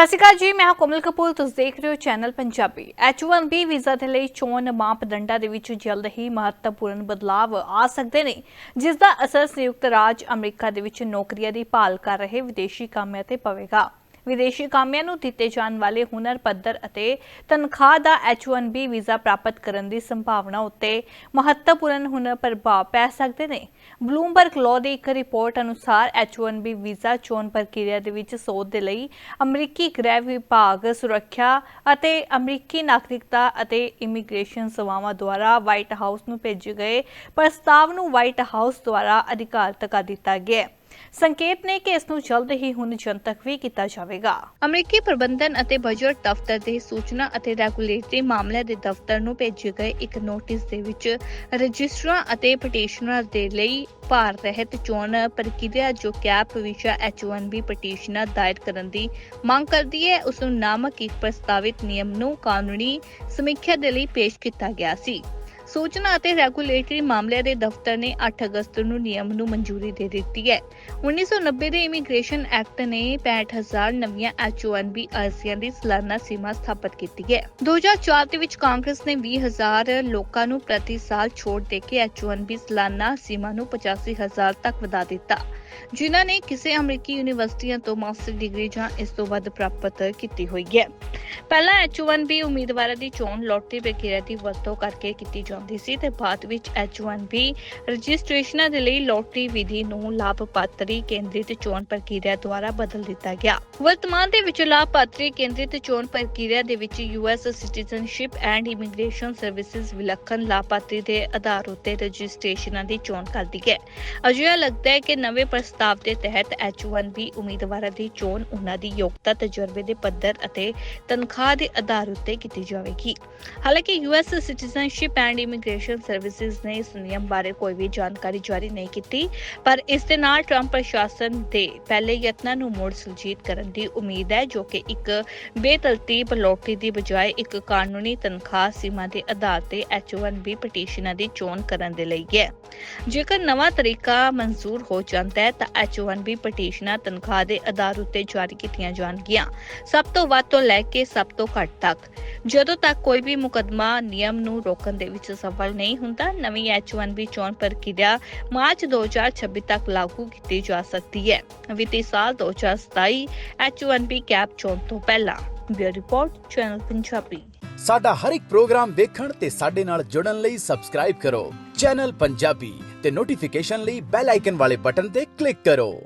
ਸਤਿ ਸ਼੍ਰੀ ਅਕਾਲ ਜੀ, ਮੈਂ ਹਾਂ ਕੋਮਲ ਕਪੂਰ, ਤੁਸੀਂ ਦੇਖ ਰਹੇ ਹੋ ਚੈਨਲ ਪੰਜਾਬੀ। H1B ਵੀਜ਼ਾ ਦੇ ਲਈ ਚੋਣ ਮਾਪਦੰਡਾਂ ਦੇ ਵਿੱਚ ਜਲਦ ਹੀ ਮਹੱਤਵਪੂਰਨ ਬਦਲਾਵ ਆ ਸਕਦੇ ਨੇ ਜਿਸ ਦਾ ਅਸਰ ਸੰਯੁਕਤ ਰਾਜ ਅਮਰੀਕਾ ਦੇ ਵਿੱਚ ਨੌਕਰੀਆਂ ਦੀ ਭਾਲ ਕਰ ਰਹੇ ਵਿਦੇਸ਼ੀ ਕਾਮਿਆਂ ਤੇ ਪਵੇਗਾ ਵਿਦੇਸ਼ੀ ਕਾਮਿਆਂ ਨੂੰ ਦਿੱਤੇ ਜਾਣ ਵਾਲੇ ਹੁਨਰ, ਪੱਧਰ ਅਤੇ ਤਨਖਾਹ ਦਾ H1B ਵੀਜ਼ਾ ਪ੍ਰਾਪਤ ਕਰਨ ਦੀ ਸੰਭਾਵਨਾ ਉੱਤੇ ਮਹੱਤਵਪੂਰਨ ਹੁਨਰ ਪ੍ਰਭਾਵ ਪੈ ਸਕਦੇ ਨੇ। ਬਲੂਮਬਰਗ ਲਾਅ ਦੀ ਇੱਕ ਰਿਪੋਰਟ ਅਨੁਸਾਰ H1B ਵੀਜ਼ਾ ਚੋਣ ਪ੍ਰਕਿਰਿਆ ਦੇ ਵਿੱਚ ਸੋਧ ਦੇ ਲਈ ਅਮਰੀਕੀ ਗ੍ਰਹਿ ਵਿਭਾਗ ਸੁਰੱਖਿਆ ਅਤੇ ਅਮਰੀਕੀ ਨਾਗਰਿਕਤਾ ਅਤੇ ਇਮੀਗ੍ਰੇਸ਼ਨ ਸੇਵਾਵਾਂ ਦੁਆਰਾ ਵਾਈਟ ਹਾਊਸ ਨੂੰ ਭੇਜੇ ਗਏ ਪ੍ਰਸਤਾਵ ਨੂੰ ਵਾਈਟ ਹਾਊਸ ਦੁਆਰਾ ਅਧਿਕਾਰਤ ਕਰ ਦਿੱਤਾ ਗਿਆ ਹੈ। ਸੰਕੇਤ ਨੇ ਕਿ ਇਸ ਨੂੰ ਜਲਦ ਹੀ ਹੁਣ ਜਨਤਕ ਵੀ ਕੀਤਾ ਜਾਵੇਗਾ। ਅਮਰੀਕੀ ਪ੍ਰਬੰਧਨ ਅਤੇ ਬਜਟ ਦਫ਼ਤਰ ਦੇ ਸੂਚਨਾ ਅਤੇ ਰੈਗੂਲੇਟਰੀ ਮਾਮਲਿਆਂ ਦੇ ਦਫ਼ਤਰ ਨੂੰ ਭੇਜੇ ਗਏ ਇੱਕ ਨੋਟਿਸ ਦੇ ਵਿੱਚ ਰਜਿਸਟਰਾਂ ਅਤੇ ਪਟੀਸ਼ਨਰ ਦੇ ਲਈ ਭਾਰ ਰਹਿਤ ਚੋਣ ਪ੍ਰਕਿਰਿਆ ਜੋ ਕੈਪ ਵਿਸ਼ਾ H1B ਪਟੀਸ਼ਨਰ ਦਾਇਰ ਕਰਨ ਦੀ ਮੰਗ ਕਰਦੀ ਹੈ, ਉਸ ਨੂੰ ਨਾਮਕ ਇੱਕ ਪ੍ਰਸਤਾਵਿਤ ਨਿਯਮ ਨੂੰ ਕਾਨੂੰਨੀ ਸਮੀਖਿਆ ਦੇ ਲਈ ਪੇਸ਼ ਕੀਤਾ ਗਿਆ ਸੀ। ਸੂਚਨਾ ਅਤੇ ਰੈਗੂਲੇਟਰੀ ਮਾਮਲਿਆਂ ਦੇ ਦਫ਼ਤਰ ਨੇ 8 ਅਗਸਤ ਨੂੰ ਨਿਯਮ ਨੂੰ ਮਨਜ਼ੂਰੀ ਦੇ ਦਿੱਤੀ ਹੈ। 1990 ਦੇ ਇਮੀਗ੍ਰੇਸ਼ਨ ਐਕਟ ਨੇ 65000 ਨਵੀਆਂ H1B ਅਰਜ਼ੀਆਂ ਦੀ ਸਾਲਾਨਾ ਸੀਮਾ ਸਥਾਪਿਤ ਕੀਤੀ ਹੈ। 2004 ਦੇ ਵਿੱਚ ਕਾਂਗਰਸ ਨੇ 20000 ਲੋਕਾਂ ਨੂੰ ਪ੍ਰਤੀ ਸਾਲ ਛੋਟ ਦੇ ਕੇ H1B ਸਾਲਾਨਾ ਸੀਮਾ ਨੂੰ 85000 ਤੱਕ ਵਧਾ ਦਿੱਤਾ। ਜਿਨ੍ਹਾਂ ਨੇ ਕਿਸੇ ਅਮਰੀਕੀ ਯੂਨੀਵਰਸਿਟੀਆਂ ਤੋਂ ਮਾਸਟਰ ਡਿਗਰੀ ਜਾਂ ਇਸ ਤੋਂ ਵੱਧ ਪ੍ਰਾਪਤ ਕੀਤੀ ਹੋਈ ਹੈ। ਪਹਿਲਾਂ H1B ਉਮੀਦਵਾਰਾਂ ਦੀ ਚੋਣ ਲੋਟਰੀ ਪ੍ਰਕਿਰਿਆ ਦੀ ਵਰਤੋਂ ਕਰਕੇ ਕੀਤੀ ਜਾਂਦੀ ਸੀ ਤੇ ਬਾਅਦ ਵਿੱਚ H1B ਰਜਿਸਟ੍ਰੇਸ਼ਨਾਂ ਦੇ ਲਈ ਲੋਟਰੀ ਵਿਧੀ ਨੂੰ ਲਾਭਪਾਤਰੀ ਕੇਂਦਰਿਤ ਚੋਣ ਪ੍ਰਕਿਰਿਆ ਦੁਆਰਾ ਬਦਲ ਦਿੱਤਾ ਗਿਆ। ਵਰਤਮਾਨ ਦੇ ਵਿੱਚ ਲਾਭਪਾਤਰੀ ਕੇਂਦਰਿਤ ਚੋਣ ਪ੍ਰਕਿਰਿਆ ਦੇ ਵਿੱਚ US citizenship and immigration services ਵਿਲੱਖਣ ਲਾਭਪਾਤਰੀ ਦੇ ਆਧਾਰ ਉੱਤੇ ਰਜਿਸਟ੍ਰੇਸ਼ਨਾਂ ਦੀ ਚੋਣ ਕਰਦੀ ਹੈ। ਅਜਿਹਾ ਲੱਗਦਾ ਹੈ ਕਿ ਨਵੇਂ ਪ੍ਰਸਤਾਵ ਦੇ ਤਹਿਤ H1B ਉਮੀਦਵਾਰਾਂ ਦੀ ਚੋਣ ਉਹਨਾਂ ਦੀ ਯੋਗਤਾ, ਤਜਰਬੇ ਦੇ ਪੱਧਰ ਅਤੇ ਤਨਖਾਹ ਦੇ ਆਧਾਰ ਉੱਤੇ ਕੀਤੀ ਜਾਵੇਗੀ। ਹਾਲਾਂਕਿ US citizenship and immigration services ਨੇ ਇਸ ਨਿਯਮ ਬਾਰੇ ਕੋਈ ਵੀ ਜਾਣਕਾਰੀ ਜਾਰੀ ਨਹੀਂ ਕੀਤੀ, ਪਰ ਇਸ ਦੇ ਨਾਲ ਟਰੰਪ ਪ੍ਰਸ਼ਾਸਨ ਦੇ ਪਹਿਲੇ ਯਤਨਾਂ ਨੂੰ ਮੁੜ ਸੁਲਝੀਤ ਕਰਨ ਦੀ ਉਮੀਦ ਹੈ, ਜੋ ਕਿ ਇੱਕ ਬੇਤਰਤੀਬ ਲੋਟਰੀ ਦੀ ਬਜਾਏ ਇੱਕ ਕਾਨੂੰਨੀ ਤਨਖਾਹ ਸੀਮਾ ਦੇ ਆਧਾਰ ਤੇ H1B ਪਟੀਸ਼ਨਾਂ ਦੀ ਚੋਣ ਕਰਨ ਦੇ ਲਈ ਹੈ। ਜੇਕਰ ਨਵਾਂ ਤਰੀਕਾ ਮਨਜ਼ੂਰ ਹੋ ਜਾਂਦਾ ਹੈ, ਤਾਂ H1B ਪਟੀਸ਼ਨਾਂ ਤਨਖਾਹ ਦੇ ਆਧਾਰ ਉੱਤੇ ਜਾਰੀ ਕੀਤੀਆਂ ਜਾਣਗੀਆਂ। ਸਭ ਤੋਂ ਵੱਧ ਤੋਂ ਲੈ ਕੇ ਸਭ ਤੋਂ ਘੱਟ ਤੱਕ। ਜਦੋਂ ਤੱਕ ਕੋਈ ਵੀ ਮੁਕੱਦਮਾ ਨਿਯਮ ਨੂੰ ਰੋਕਣ ਦੇ ਵਿੱਚ ਸਫਲ ਨਹੀਂ ਹੁੰਦਾ, ਨਵੀਂ H1B ਚੋਣ ਪ੍ਰਕਿਰਿਆ ਮਾਰਚ 2026 ਤੱਕ ਲਾਗੂ ਕੀਤੀ ਜਾ ਸਕਦੀ ਹੈ। ਵਿੱਤੀ ਸਾਲ 2027 H1B ਕੈਪ ਚੋਣ ਤੋਂ ਪਹਿਲਾਂ। Bureau report, channel Punjabi. ਸਾਡਾ ਹਰ ਇੱਕ ਪ੍ਰੋਗਰਾਮ ਦੇਖਣ ਤੇ ਸਾਡੇ ਨਾਲ ਜੁੜਨ ਲਈ ਸਬਸਕ੍ਰਾਈਬ ਕਰੋ। ਚੈਨਲ ਪੰਜਾਬੀ ਤੇ ਨੋਟੀਫਿਕੇਸ਼ਨ ਲਈ ਬੈਲ ਆਈਕਨ ਵਾਲੇ ਬਟਨ ਤੇ ਕਲਿੱਕ ਕਰੋ।